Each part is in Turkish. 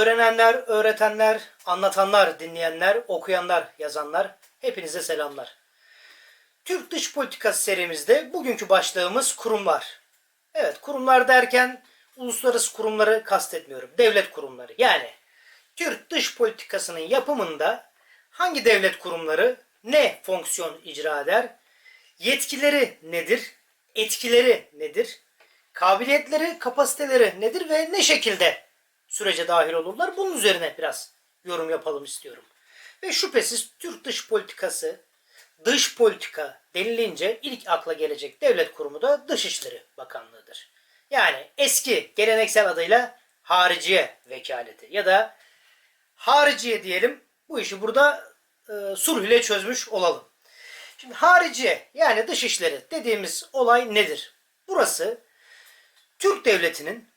Öğrenenler, öğretenler, anlatanlar, dinleyenler, okuyanlar, yazanlar hepinize selamlar. Türk dış politikası serimizde bugünkü başlığımız kurumlar. Evet kurumlar derken uluslararası kurumları kastetmiyorum. Devlet kurumları. Yani Türk dış politikasının yapımında hangi devlet kurumları ne fonksiyon icra eder? Yetkileri nedir? Etkileri nedir? Kabiliyetleri, kapasiteleri nedir ve ne şekilde sürece dahil olurlar? Bunun üzerine biraz yorum yapalım istiyorum. Ve şüphesiz Türk dış politikası, dış politika denilince ilk akla gelecek devlet kurumu da Dışişleri Bakanlığı'dır. Yani eski geleneksel adıyla hariciye vekaleti ya da hariciye diyelim bu işi burada e, sulh ile çözmüş olalım. Şimdi hariciye yani dışişleri dediğimiz olay nedir? Burası Türk devletinin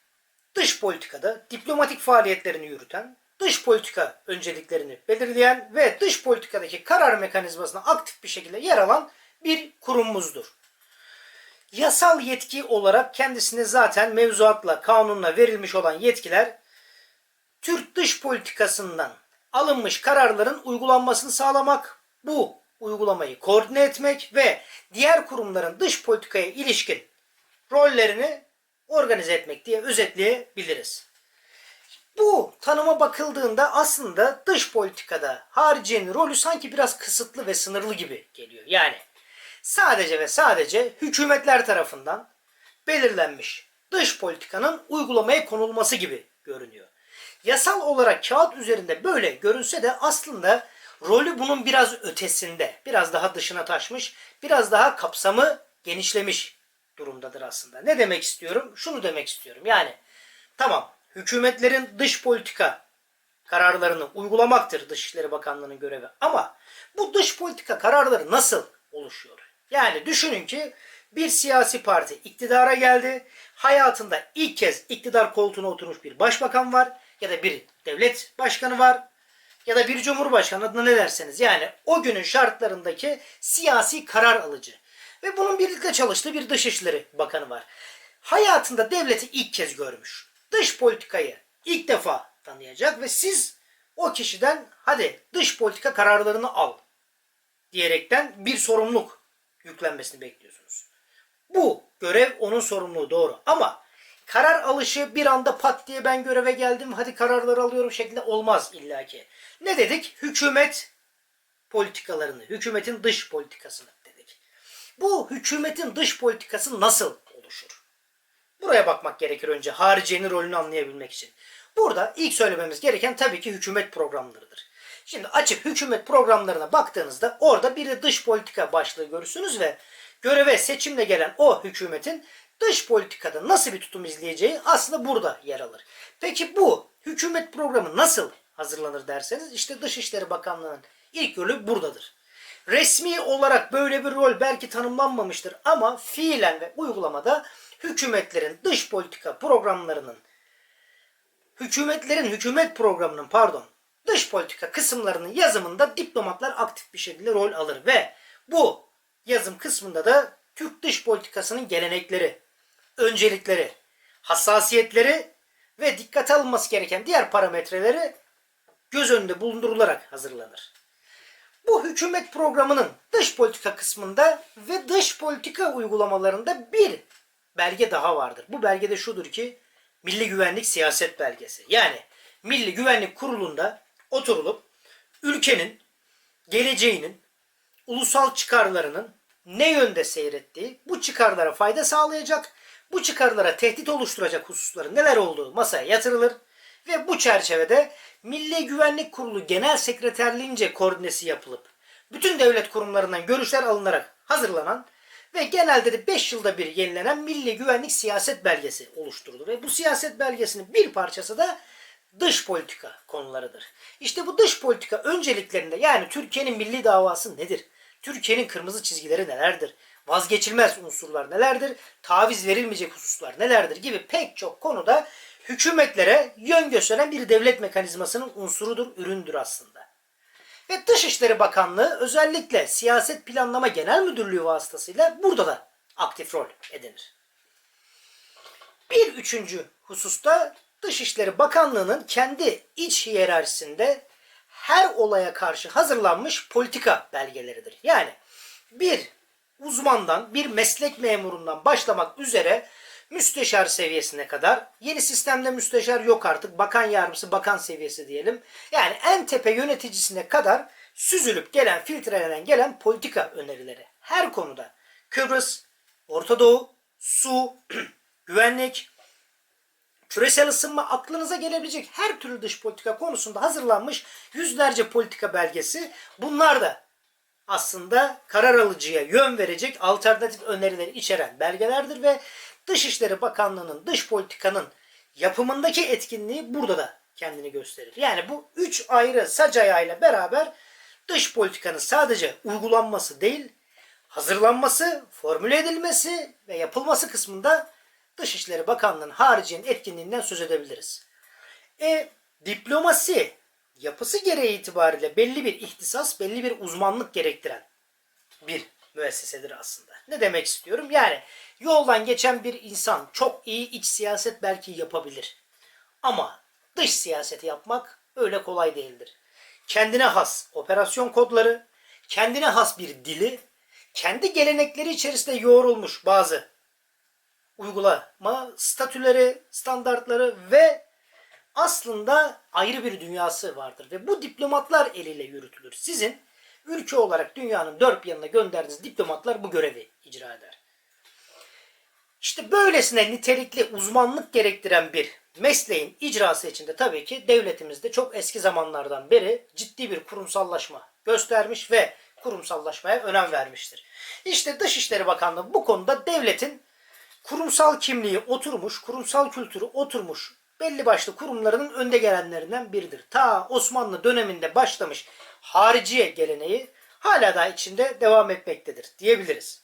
dış politikada diplomatik faaliyetlerini yürüten, dış politika önceliklerini belirleyen ve dış politikadaki karar mekanizmasına aktif bir şekilde yer alan bir kurumumuzdur. Yasal yetki olarak kendisine zaten mevzuatla, kanunla verilmiş olan yetkiler Türk dış politikasından alınmış kararların uygulanmasını sağlamak, bu uygulamayı koordine etmek ve diğer kurumların dış politikaya ilişkin rollerini organize etmek diye özetleyebiliriz. Bu tanıma bakıldığında aslında dış politikada hariciyenin rolü sanki biraz kısıtlı ve sınırlı gibi geliyor. Yani sadece ve sadece hükümetler tarafından belirlenmiş dış politikanın uygulamaya konulması gibi görünüyor. Yasal olarak kağıt üzerinde böyle görünse de aslında rolü bunun biraz ötesinde, biraz daha dışına taşmış, biraz daha kapsamı genişlemiş durumdadır aslında. Ne demek istiyorum? Şunu demek istiyorum. Yani tamam hükümetlerin dış politika kararlarını uygulamaktır Dışişleri Bakanlığı'nın görevi. Ama bu dış politika kararları nasıl oluşuyor? Yani düşünün ki bir siyasi parti iktidara geldi. Hayatında ilk kez iktidar koltuğuna oturmuş bir başbakan var ya da bir devlet başkanı var ya da bir cumhurbaşkanı adına ne derseniz. Yani o günün şartlarındaki siyasi karar alıcı. Ve bunun birlikte çalıştığı bir Dışişleri Bakanı var. Hayatında devleti ilk kez görmüş. Dış politikayı ilk defa tanıyacak ve siz o kişiden hadi dış politika kararlarını al diyerekten bir sorumluluk yüklenmesini bekliyorsunuz. Bu görev onun sorumluluğu doğru ama karar alışı bir anda pat diye ben göreve geldim hadi kararları alıyorum şeklinde olmaz illaki. Ne dedik? Hükümet politikalarını, hükümetin dış politikasını. Bu hükümetin dış politikası nasıl oluşur? Buraya bakmak gerekir önce hariciyenin rolünü anlayabilmek için. Burada ilk söylememiz gereken tabii ki hükümet programlarıdır. Şimdi açıp hükümet programlarına baktığınızda orada bir de dış politika başlığı görürsünüz ve göreve seçimle gelen o hükümetin dış politikada nasıl bir tutum izleyeceği aslında burada yer alır. Peki bu hükümet programı nasıl hazırlanır derseniz işte Dışişleri Bakanlığı'nın ilk rolü buradadır. Resmi olarak böyle bir rol belki tanımlanmamıştır ama fiilen ve uygulamada hükümetlerin dış politika programlarının hükümetlerin hükümet programının pardon dış politika kısımlarının yazımında diplomatlar aktif bir şekilde rol alır ve bu yazım kısmında da Türk dış politikasının gelenekleri, öncelikleri, hassasiyetleri ve dikkate alınması gereken diğer parametreleri göz önünde bulundurularak hazırlanır. Bu hükümet programının dış politika kısmında ve dış politika uygulamalarında bir belge daha vardır. Bu belgede şudur ki Milli Güvenlik Siyaset Belgesi. Yani Milli Güvenlik Kurulu'nda oturulup ülkenin geleceğinin, ulusal çıkarlarının ne yönde seyrettiği, bu çıkarlara fayda sağlayacak, bu çıkarlara tehdit oluşturacak hususların neler olduğu masaya yatırılır ve bu çerçevede Milli Güvenlik Kurulu Genel Sekreterliğince koordinesi yapılıp bütün devlet kurumlarından görüşler alınarak hazırlanan ve genelde de 5 yılda bir yenilenen Milli Güvenlik Siyaset Belgesi oluşturulur. Ve bu siyaset belgesinin bir parçası da dış politika konularıdır. İşte bu dış politika önceliklerinde yani Türkiye'nin milli davası nedir? Türkiye'nin kırmızı çizgileri nelerdir? Vazgeçilmez unsurlar nelerdir? Taviz verilmeyecek hususlar nelerdir gibi pek çok konuda hükümetlere yön gösteren bir devlet mekanizmasının unsurudur, üründür aslında. Ve Dışişleri Bakanlığı özellikle Siyaset Planlama Genel Müdürlüğü vasıtasıyla burada da aktif rol edinir. Bir üçüncü hususta Dışişleri Bakanlığı'nın kendi iç hiyerarşisinde her olaya karşı hazırlanmış politika belgeleridir. Yani bir uzmandan, bir meslek memurundan başlamak üzere müsteşar seviyesine kadar. Yeni sistemde müsteşar yok artık. Bakan yardımcısı bakan seviyesi diyelim. Yani en tepe yöneticisine kadar süzülüp gelen filtrelenen gelen politika önerileri. Her konuda. Kıbrıs, Orta Doğu, su, güvenlik, küresel ısınma aklınıza gelebilecek her türlü dış politika konusunda hazırlanmış yüzlerce politika belgesi. Bunlar da aslında karar alıcıya yön verecek alternatif önerileri içeren belgelerdir ve Dışişleri Bakanlığı'nın dış politikanın yapımındaki etkinliği burada da kendini gösterir. Yani bu üç ayrı sac ayağıyla beraber dış politikanın sadece uygulanması değil, hazırlanması, formüle edilmesi ve yapılması kısmında Dışişleri Bakanlığı'nın haricinin etkinliğinden söz edebiliriz. E, diplomasi yapısı gereği itibariyle belli bir ihtisas, belli bir uzmanlık gerektiren bir müessesedir aslında. Ne demek istiyorum? Yani yoldan geçen bir insan çok iyi iç siyaset belki yapabilir. Ama dış siyaseti yapmak öyle kolay değildir. Kendine has operasyon kodları, kendine has bir dili, kendi gelenekleri içerisinde yoğrulmuş bazı uygulama statüleri, standartları ve aslında ayrı bir dünyası vardır ve bu diplomatlar eliyle yürütülür. Sizin ülke olarak dünyanın dört bir yanına gönderdiğiniz diplomatlar bu görevi icra eder. İşte böylesine nitelikli uzmanlık gerektiren bir mesleğin icrası içinde tabii ki devletimizde çok eski zamanlardan beri ciddi bir kurumsallaşma göstermiş ve kurumsallaşmaya önem vermiştir. İşte Dışişleri Bakanlığı bu konuda devletin kurumsal kimliği oturmuş, kurumsal kültürü oturmuş belli başlı kurumlarının önde gelenlerinden biridir. Ta Osmanlı döneminde başlamış hariciye geleneği hala da içinde devam etmektedir diyebiliriz.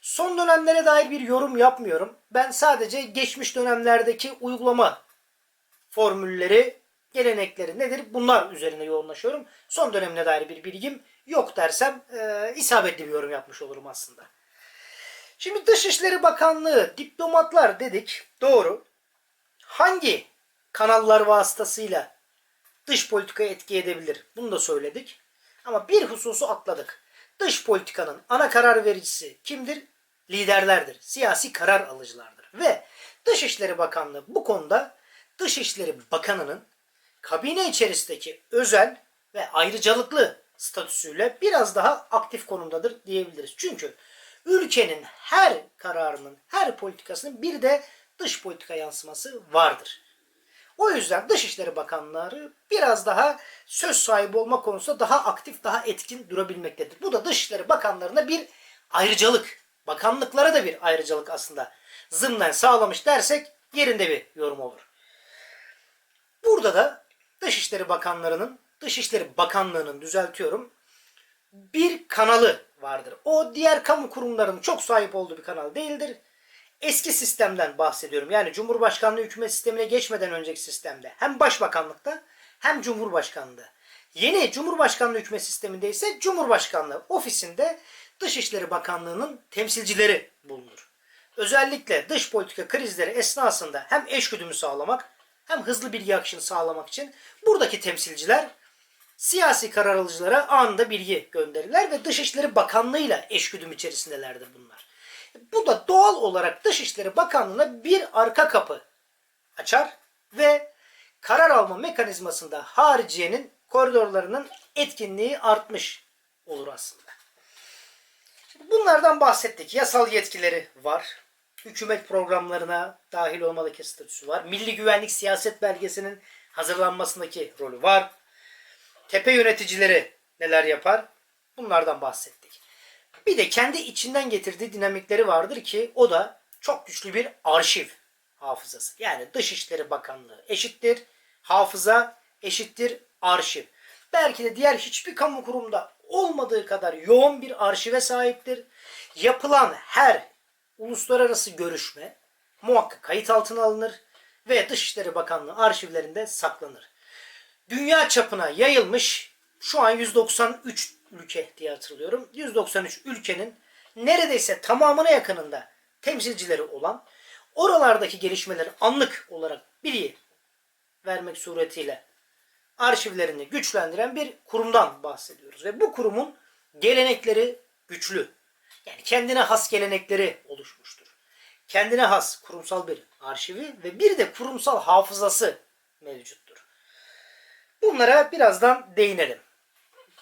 Son dönemlere dair bir yorum yapmıyorum. Ben sadece geçmiş dönemlerdeki uygulama formülleri, gelenekleri nedir? Bunlar üzerine yoğunlaşıyorum. Son dönemine dair bir bilgim yok dersem e, isabetli bir yorum yapmış olurum aslında. Şimdi Dışişleri Bakanlığı, diplomatlar dedik. Doğru. Hangi kanallar vasıtasıyla dış politikaya etki edebilir? Bunu da söyledik. Ama bir hususu atladık. Dış politikanın ana karar vericisi kimdir? Liderlerdir. Siyasi karar alıcılardır. Ve Dışişleri Bakanlığı bu konuda Dışişleri Bakanı'nın kabine içerisindeki özel ve ayrıcalıklı statüsüyle biraz daha aktif konumdadır diyebiliriz. Çünkü ülkenin her kararının, her politikasının bir de dış politika yansıması vardır. O yüzden Dışişleri Bakanları biraz daha söz sahibi olma konusunda daha aktif, daha etkin durabilmektedir. Bu da Dışişleri Bakanlarına bir ayrıcalık, bakanlıklara da bir ayrıcalık aslında zımnen sağlamış dersek yerinde bir yorum olur. Burada da Dışişleri Bakanlarının, Dışişleri Bakanlığı'nın düzeltiyorum, bir kanalı vardır. O diğer kamu kurumlarının çok sahip olduğu bir kanal değildir. Eski sistemden bahsediyorum. Yani Cumhurbaşkanlığı hükümet sistemine geçmeden önceki sistemde. Hem Başbakanlıkta hem Cumhurbaşkanlığı. Yeni Cumhurbaşkanlığı hükümet sisteminde ise Cumhurbaşkanlığı ofisinde Dışişleri Bakanlığı'nın temsilcileri bulunur. Özellikle dış politika krizleri esnasında hem eşgüdümü sağlamak hem hızlı bilgi akışını sağlamak için buradaki temsilciler siyasi karar alıcılara anında bilgi gönderirler ve Dışişleri Bakanlığı'yla eşgüdüm içerisindelerdir bunlar. Bu da doğal olarak Dışişleri Bakanlığı'na bir arka kapı açar ve karar alma mekanizmasında hariciyenin koridorlarının etkinliği artmış olur aslında. Bunlardan bahsettik. Yasal yetkileri var. Hükümet programlarına dahil olmadaki statüsü var. Milli Güvenlik Siyaset Belgesi'nin hazırlanmasındaki rolü var. Tepe yöneticileri neler yapar? Bunlardan bahsettik. Bir de kendi içinden getirdiği dinamikleri vardır ki o da çok güçlü bir arşiv hafızası. Yani Dışişleri Bakanlığı eşittir hafıza eşittir arşiv. Belki de diğer hiçbir kamu kurumda olmadığı kadar yoğun bir arşive sahiptir. Yapılan her uluslararası görüşme muhakkak kayıt altına alınır ve Dışişleri Bakanlığı arşivlerinde saklanır. Dünya çapına yayılmış şu an 193 ülke diye hatırlıyorum. 193 ülkenin neredeyse tamamına yakınında temsilcileri olan oralardaki gelişmeleri anlık olarak bilgi vermek suretiyle arşivlerini güçlendiren bir kurumdan bahsediyoruz. Ve bu kurumun gelenekleri güçlü. Yani kendine has gelenekleri oluşmuştur. Kendine has kurumsal bir arşivi ve bir de kurumsal hafızası mevcuttur. Bunlara birazdan değinelim.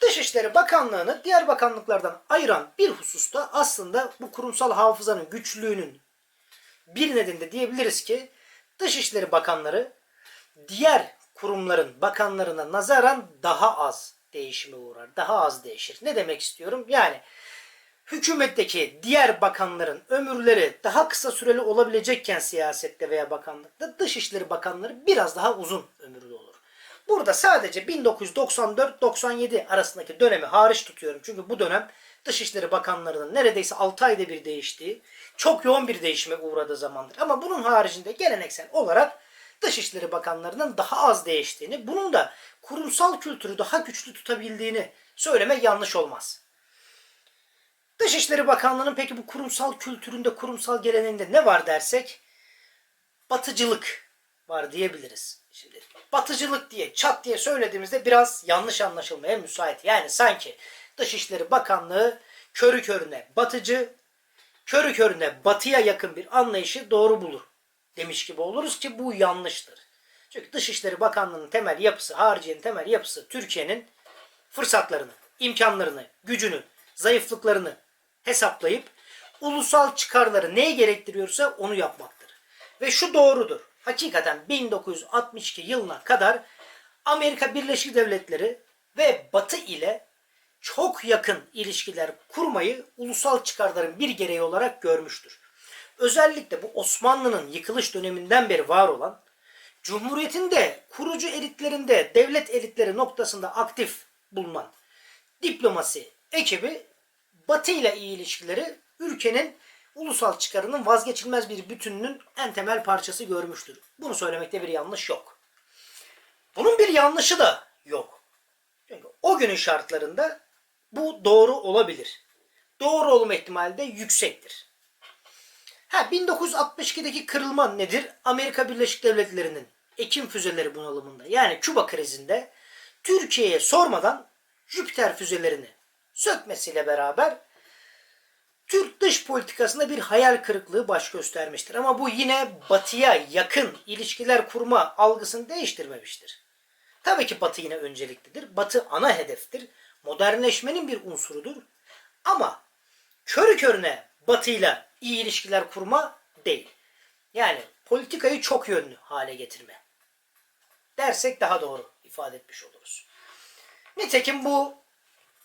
Dışişleri Bakanlığı'nı diğer bakanlıklardan ayıran bir hususta aslında bu kurumsal hafızanın güçlüğünün bir nedeni de diyebiliriz ki Dışişleri Bakanları diğer kurumların bakanlarına nazaran daha az değişime uğrar. Daha az değişir. Ne demek istiyorum? Yani hükümetteki diğer bakanların ömürleri daha kısa süreli olabilecekken siyasette veya bakanlıkta Dışişleri Bakanları biraz daha uzun ömürlü olur. Burada sadece 1994-97 arasındaki dönemi hariç tutuyorum. Çünkü bu dönem Dışişleri Bakanlarının neredeyse 6 ayda bir değiştiği, çok yoğun bir değişime uğradığı zamandır. Ama bunun haricinde geleneksel olarak Dışişleri Bakanlarının daha az değiştiğini, bunun da kurumsal kültürü daha güçlü tutabildiğini söylemek yanlış olmaz. Dışişleri Bakanlığı'nın peki bu kurumsal kültüründe, kurumsal geleneğinde ne var dersek batıcılık var diyebiliriz. Şimdi batıcılık diye çat diye söylediğimizde biraz yanlış anlaşılmaya müsait. Yani sanki Dışişleri Bakanlığı körü körüne batıcı, körü körüne batıya yakın bir anlayışı doğru bulur demiş gibi oluruz ki bu yanlıştır. Çünkü Dışişleri Bakanlığı'nın temel yapısı, hariciyenin temel yapısı Türkiye'nin fırsatlarını, imkanlarını, gücünü, zayıflıklarını hesaplayıp ulusal çıkarları neyi gerektiriyorsa onu yapmaktır. Ve şu doğrudur. Hakikaten 1962 yılına kadar Amerika Birleşik Devletleri ve Batı ile çok yakın ilişkiler kurmayı ulusal çıkarların bir gereği olarak görmüştür. Özellikle bu Osmanlı'nın yıkılış döneminden beri var olan Cumhuriyet'in de kurucu elitlerinde, devlet elitleri noktasında aktif bulunan diplomasi ekibi Batı ile iyi ilişkileri ülkenin ulusal çıkarının vazgeçilmez bir bütününün en temel parçası görmüştür. Bunu söylemekte bir yanlış yok. Bunun bir yanlışı da yok. Çünkü o günün şartlarında bu doğru olabilir. Doğru olma ihtimali de yüksektir. Ha 1962'deki kırılma nedir? Amerika Birleşik Devletleri'nin Ekim füzeleri bunalımında yani Küba krizinde Türkiye'ye sormadan Jüpiter füzelerini sökmesiyle beraber Türk dış politikasında bir hayal kırıklığı baş göstermiştir. Ama bu yine batıya yakın ilişkiler kurma algısını değiştirmemiştir. Tabii ki batı yine önceliklidir. Batı ana hedeftir. Modernleşmenin bir unsurudur. Ama körü körüne batıyla iyi ilişkiler kurma değil. Yani politikayı çok yönlü hale getirme. Dersek daha doğru ifade etmiş oluruz. Nitekim bu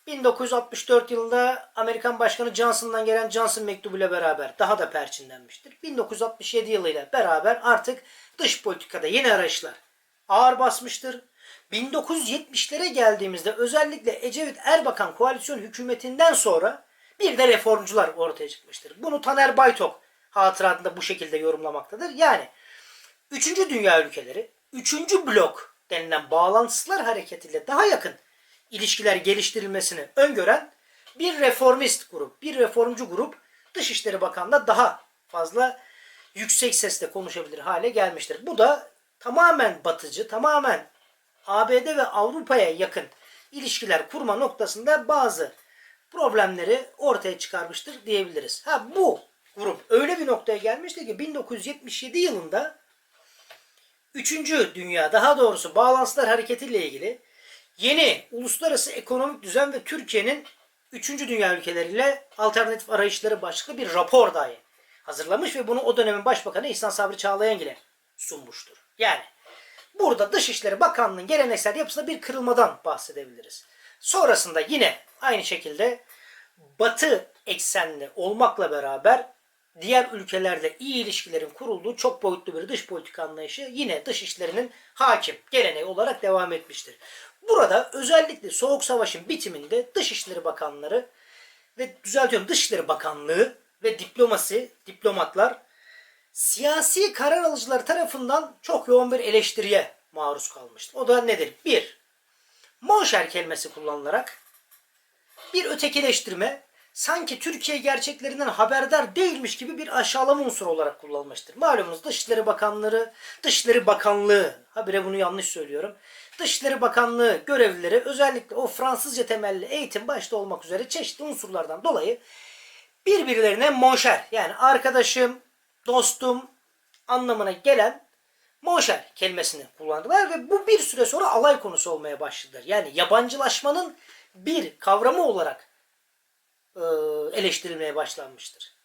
1964 yılında Amerikan Başkanı Johnson'dan gelen Johnson mektubuyla beraber daha da perçinlenmiştir. 1967 yılıyla beraber artık dış politikada yeni arayışlar ağır basmıştır. 1970'lere geldiğimizde özellikle Ecevit Erbakan koalisyon hükümetinden sonra bir de reformcular ortaya çıkmıştır. Bunu Taner Baytok hatıratında bu şekilde yorumlamaktadır. Yani 3. Dünya ülkeleri 3. blok denilen bağlantısızlar hareketiyle daha yakın ilişkiler geliştirilmesini öngören bir reformist grup, bir reformcu grup Dışişleri Bakanı'nda daha fazla yüksek sesle konuşabilir hale gelmiştir. Bu da tamamen batıcı, tamamen ABD ve Avrupa'ya yakın ilişkiler kurma noktasında bazı problemleri ortaya çıkarmıştır diyebiliriz. Ha bu grup öyle bir noktaya gelmişti ki 1977 yılında 3. Dünya daha doğrusu Bağlantılar Hareketi ile ilgili yeni uluslararası ekonomik düzen ve Türkiye'nin 3. Dünya ülkeleriyle alternatif arayışları başlıklı bir rapor dahi hazırlamış ve bunu o dönemin Başbakanı İhsan Sabri Çağlayan ile sunmuştur. Yani burada Dışişleri Bakanlığı'nın geleneksel yapısında bir kırılmadan bahsedebiliriz. Sonrasında yine aynı şekilde Batı eksenli olmakla beraber diğer ülkelerle iyi ilişkilerin kurulduğu çok boyutlu bir dış politika anlayışı yine dış işlerinin hakim geleneği olarak devam etmiştir. Burada özellikle Soğuk Savaş'ın bitiminde Dışişleri Bakanları ve düzeltiyorum Dışişleri Bakanlığı ve diplomasi, diplomatlar siyasi karar alıcılar tarafından çok yoğun bir eleştiriye maruz kalmıştır. O da nedir? Bir, monşer kelimesi kullanılarak bir ötekileştirme sanki Türkiye gerçeklerinden haberdar değilmiş gibi bir aşağılama unsuru olarak kullanılmıştır. Malumunuz Dışişleri Bakanları, Dışişleri Bakanlığı, habire bunu yanlış söylüyorum. Dışişleri Bakanlığı görevlileri özellikle o Fransızca temelli eğitim başta olmak üzere çeşitli unsurlardan dolayı birbirlerine monşer yani arkadaşım, dostum anlamına gelen monşer kelimesini kullandılar ve bu bir süre sonra alay konusu olmaya başladılar. Yani yabancılaşmanın bir kavramı olarak eleştirilmeye başlanmıştır.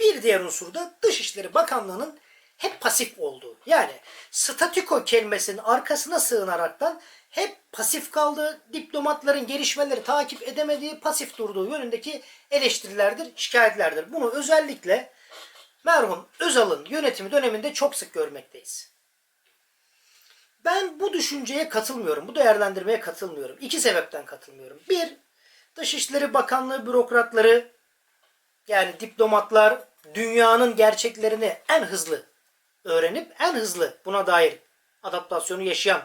Bir diğer unsur da Dışişleri Bakanlığı'nın hep pasif olduğu. Yani statüko kelimesinin arkasına sığınaraktan hep pasif kaldığı, diplomatların gelişmeleri takip edemediği, pasif durduğu yönündeki eleştirilerdir, şikayetlerdir. Bunu özellikle merhum Özal'ın yönetimi döneminde çok sık görmekteyiz. Ben bu düşünceye katılmıyorum. Bu değerlendirmeye katılmıyorum. İki sebepten katılmıyorum. Bir, Dışişleri Bakanlığı bürokratları yani diplomatlar dünyanın gerçeklerini en hızlı öğrenip en hızlı buna dair adaptasyonu yaşayan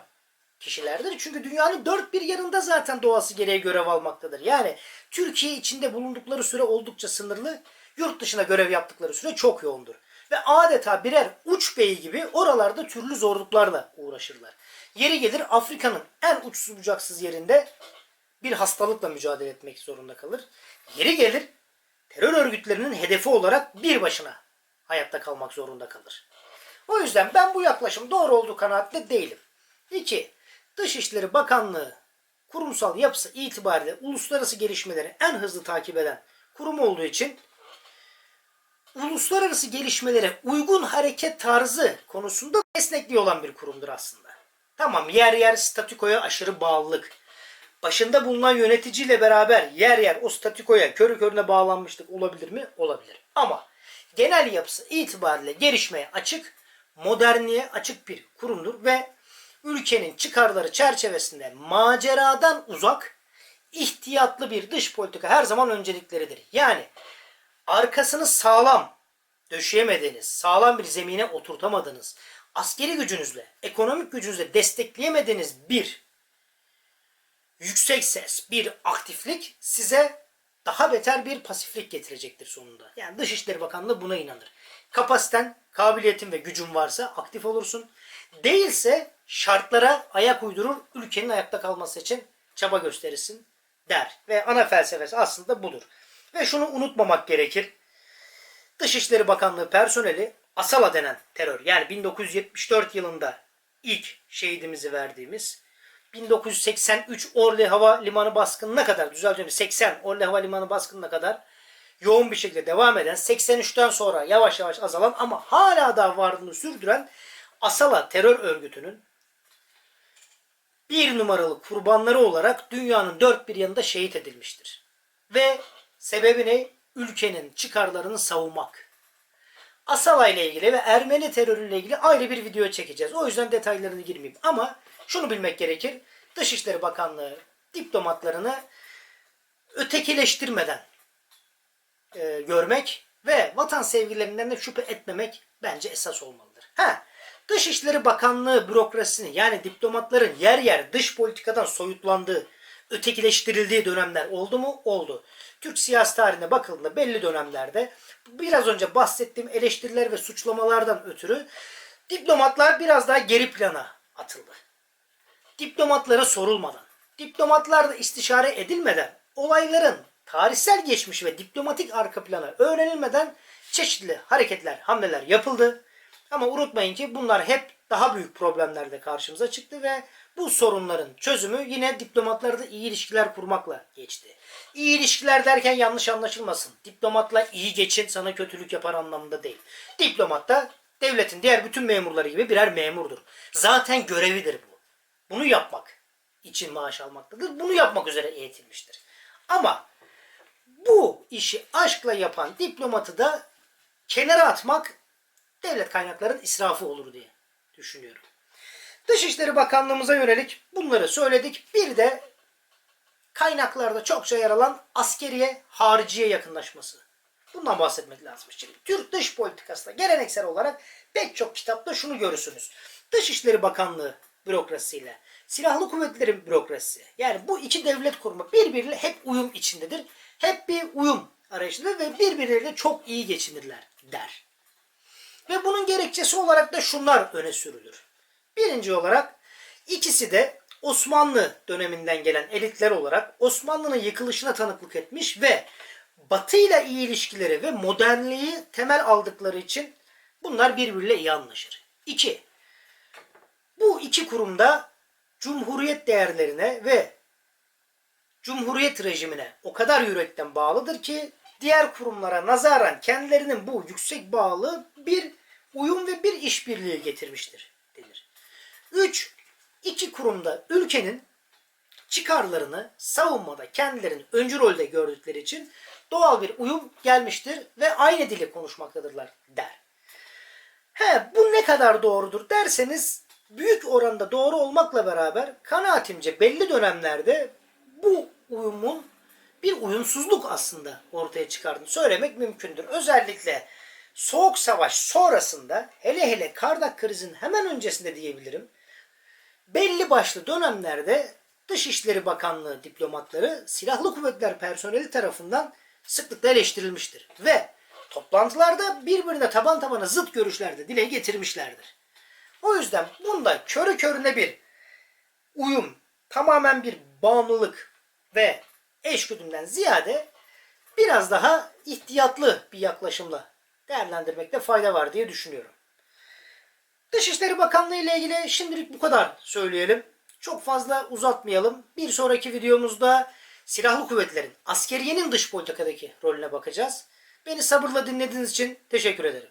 kişilerdir. Çünkü dünyanın dört bir yanında zaten doğası gereği görev almaktadır. Yani Türkiye içinde bulundukları süre oldukça sınırlı, yurt dışına görev yaptıkları süre çok yoğundur. Ve adeta birer uç beyi gibi oralarda türlü zorluklarla uğraşırlar. Yeri gelir Afrika'nın en uçsuz bucaksız yerinde bir hastalıkla mücadele etmek zorunda kalır. Yeri gelir terör örgütlerinin hedefi olarak bir başına hayatta kalmak zorunda kalır. O yüzden ben bu yaklaşım doğru olduğu kanaatinde değilim. 2. Dışişleri Bakanlığı kurumsal yapısı itibariyle uluslararası gelişmeleri en hızlı takip eden kurum olduğu için uluslararası gelişmelere uygun hareket tarzı konusunda esnekliği olan bir kurumdur aslında. Tamam yer yer statükoya aşırı bağlılık. Başında bulunan yöneticiyle beraber yer yer o statükoya körü körüne bağlanmışlık olabilir mi? Olabilir. Ama genel yapısı itibariyle gelişmeye açık, modernliğe açık bir kurumdur ve ülkenin çıkarları çerçevesinde maceradan uzak, ihtiyatlı bir dış politika her zaman öncelikleridir. Yani arkasını sağlam döşeyemediğiniz, sağlam bir zemine oturtamadığınız, askeri gücünüzle, ekonomik gücünüzle destekleyemediğiniz bir yüksek ses, bir aktiflik size daha beter bir pasiflik getirecektir sonunda. Yani Dışişleri Bakanlığı buna inanır. Kapasiten, kabiliyetin ve gücün varsa aktif olursun. Değilse şartlara ayak uydurur, ülkenin ayakta kalması için çaba gösterirsin der. Ve ana felsefesi aslında budur. Ve şunu unutmamak gerekir. Dışişleri Bakanlığı personeli Asala denen terör yani 1974 yılında ilk şehidimizi verdiğimiz 1983 Orly Hava Limanı baskınına kadar düzeltiyorum 80 Orly Hava Limanı baskınına kadar yoğun bir şekilde devam eden 83'ten sonra yavaş yavaş azalan ama hala da varlığını sürdüren Asala terör örgütünün bir numaralı kurbanları olarak dünyanın dört bir yanında şehit edilmiştir. Ve sebebi ne? Ülkenin çıkarlarını savunmak. Asala ile ilgili ve Ermeni terörüyle ilgili ayrı bir video çekeceğiz. O yüzden detaylarını girmeyeyim. Ama şunu bilmek gerekir. Dışişleri Bakanlığı diplomatlarını ötekileştirmeden e, görmek ve vatan sevgilerinden de şüphe etmemek bence esas olmalıdır. Ha, Dışişleri Bakanlığı bürokrasisini yani diplomatların yer yer dış politikadan soyutlandığı, ötekileştirildiği dönemler oldu mu? Oldu. Türk siyasi tarihine bakıldığında belli dönemlerde biraz önce bahsettiğim eleştiriler ve suçlamalardan ötürü diplomatlar biraz daha geri plana atıldı. Diplomatlara sorulmadan, diplomatlarla istişare edilmeden, olayların tarihsel geçmiş ve diplomatik arka planı öğrenilmeden çeşitli hareketler, hamleler yapıldı. Ama unutmayın ki bunlar hep daha büyük problemlerle karşımıza çıktı ve bu sorunların çözümü yine diplomatlarda iyi ilişkiler kurmakla geçti. İyi ilişkiler derken yanlış anlaşılmasın. Diplomatla iyi geçin sana kötülük yapar anlamında değil. Diplomat da devletin diğer bütün memurları gibi birer memurdur. Zaten görevidir bu. Bunu yapmak için maaş almaktadır. Bunu yapmak üzere eğitilmiştir. Ama bu işi aşkla yapan diplomatı da kenara atmak devlet kaynaklarının israfı olur diye düşünüyorum. Dışişleri Bakanlığımıza yönelik bunları söyledik. Bir de kaynaklarda çokça yer alan askeriye hariciye yakınlaşması. Bundan bahsetmek lazım. Şimdi Türk dış politikasında geleneksel olarak pek çok kitapta şunu görürsünüz. Dışişleri Bakanlığı bürokrasiyle silahlı kuvvetlerin bürokrasisi. Yani bu iki devlet kurumu birbiriyle hep uyum içindedir. Hep bir uyum arayışındadır ve birbirleriyle çok iyi geçinirler der. Ve bunun gerekçesi olarak da şunlar öne sürülür. Birinci olarak ikisi de Osmanlı döneminden gelen elitler olarak Osmanlı'nın yıkılışına tanıklık etmiş ve Batı ile iyi ilişkileri ve modernliği temel aldıkları için bunlar birbiriyle iyi anlaşır. İki, bu iki kurumda cumhuriyet değerlerine ve cumhuriyet rejimine o kadar yürekten bağlıdır ki diğer kurumlara nazaran kendilerinin bu yüksek bağlı bir uyum ve bir işbirliği getirmiştir denir. 3. İki kurumda ülkenin çıkarlarını savunmada kendilerini öncü rolde gördükleri için doğal bir uyum gelmiştir ve aynı dili konuşmaktadırlar der. He bu ne kadar doğrudur derseniz büyük oranda doğru olmakla beraber kanaatimce belli dönemlerde bu uyumun bir uyumsuzluk aslında ortaya çıkardığını söylemek mümkündür. Özellikle Soğuk Savaş sonrasında hele hele Kardak krizinin hemen öncesinde diyebilirim. Belli başlı dönemlerde Dışişleri Bakanlığı diplomatları silahlı kuvvetler personeli tarafından sıklıkla eleştirilmiştir. Ve toplantılarda birbirine taban tabana zıt görüşlerde dile getirmişlerdir. O yüzden bunda körü körüne bir uyum, tamamen bir bağımlılık ve eşgüdümden ziyade biraz daha ihtiyatlı bir yaklaşımla değerlendirmekte fayda var diye düşünüyorum. Dışişleri Bakanlığı ile ilgili şimdilik bu kadar söyleyelim. Çok fazla uzatmayalım. Bir sonraki videomuzda silahlı kuvvetlerin, askeriyenin dış politikadaki rolüne bakacağız. Beni sabırla dinlediğiniz için teşekkür ederim.